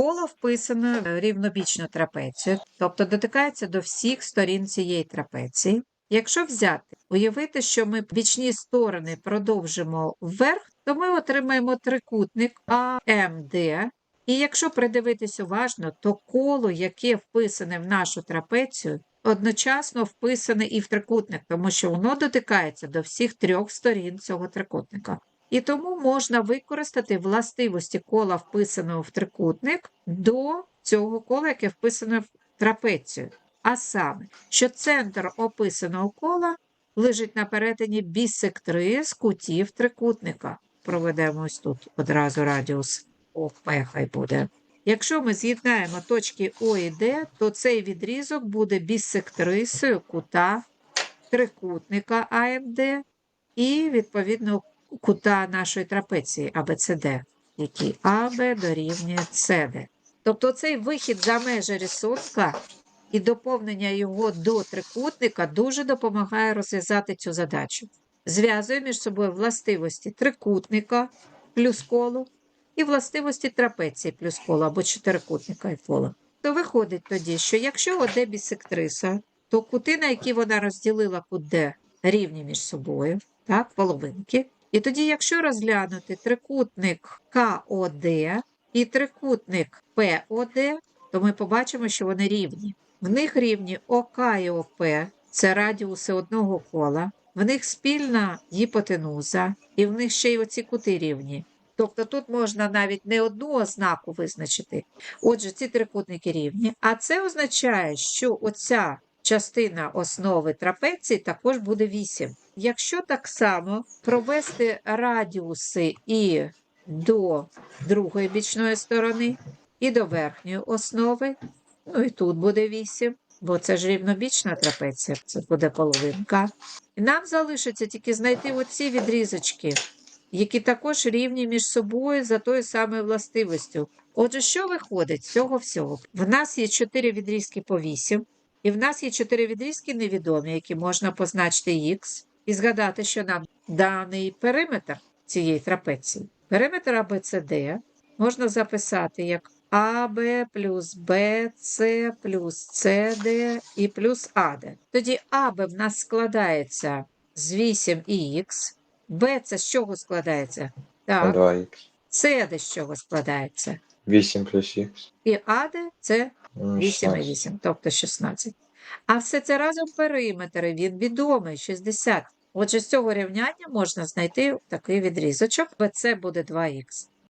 Коло вписано в рівнобічну трапецію, тобто дотикається до всіх сторін цієї трапеції. Якщо взяти, уявити, що ми бічні сторони продовжимо вверх, то ми отримаємо трикутник АМД. І якщо придивитись уважно, то коло, яке вписане в нашу трапецію, одночасно вписане і в трикутник, тому що воно дотикається до всіх трьох сторін цього трикутника. І тому можна використати властивості кола, вписаного в трикутник, до цього кола, яке вписане в трапецію. А саме, що центр описаного кола лежить на перетині бісектри з кутів трикутника. Проведемо ось тут одразу радіус ОП хай буде. Якщо ми з'єднаємо точки О і Д, то цей відрізок буде бісектрисою кута трикутника АМД і, відповідно, кута нашої трапеції АБЦД, який АБ дорівнює СД. Тобто цей вихід за межі рисунка і доповнення його до трикутника дуже допомагає розв'язати цю задачу. Зв'язує між собою властивості трикутника плюс коло і властивості трапеції плюс коло або чотирикутника і кола. То виходить тоді, що якщо ОД бісектриса, то кути, на які вона розділила кут Д, рівні між собою, так, половинки. І тоді, якщо розглянути трикутник КОД і трикутник ПОД, то ми побачимо, що вони рівні. В них рівні ОК і ОП, це радіуси одного кола, в них спільна гіпотенуза, і в них ще й оці кути рівні. Тобто тут можна навіть не одну ознаку визначити. Отже, ці трикутники рівні. А це означає, що оця частина основи трапеції також буде 8. Якщо так само провести радіуси і до другої бічної сторони, і до верхньої основи, ну і тут буде 8, бо це ж рівнобічна трапеція, це буде половинка. Нам залишиться тільки знайти оці відрізочки, які також рівні між собою за тою самою властивістю. Отже, що виходить з цього всього? В нас є 4 відрізки по 8, і в нас є 4 відрізки невідомі, які можна позначити х, і згадати, що нам даний периметр цієї трапеції. Периметр ABCD можна записати як АБ плюс БЦ плюс CD і плюс АД. Тоді АБ в нас складається з 8 і х, БЦ з чого складається? Так, 2х. CD з чого складається? 8 плюс х. І АД це 8 і 8, тобто 16. А все це разом периметри, він відомий, 60. Отже, з цього рівняння можна знайти такий відрізочок, це буде 2х.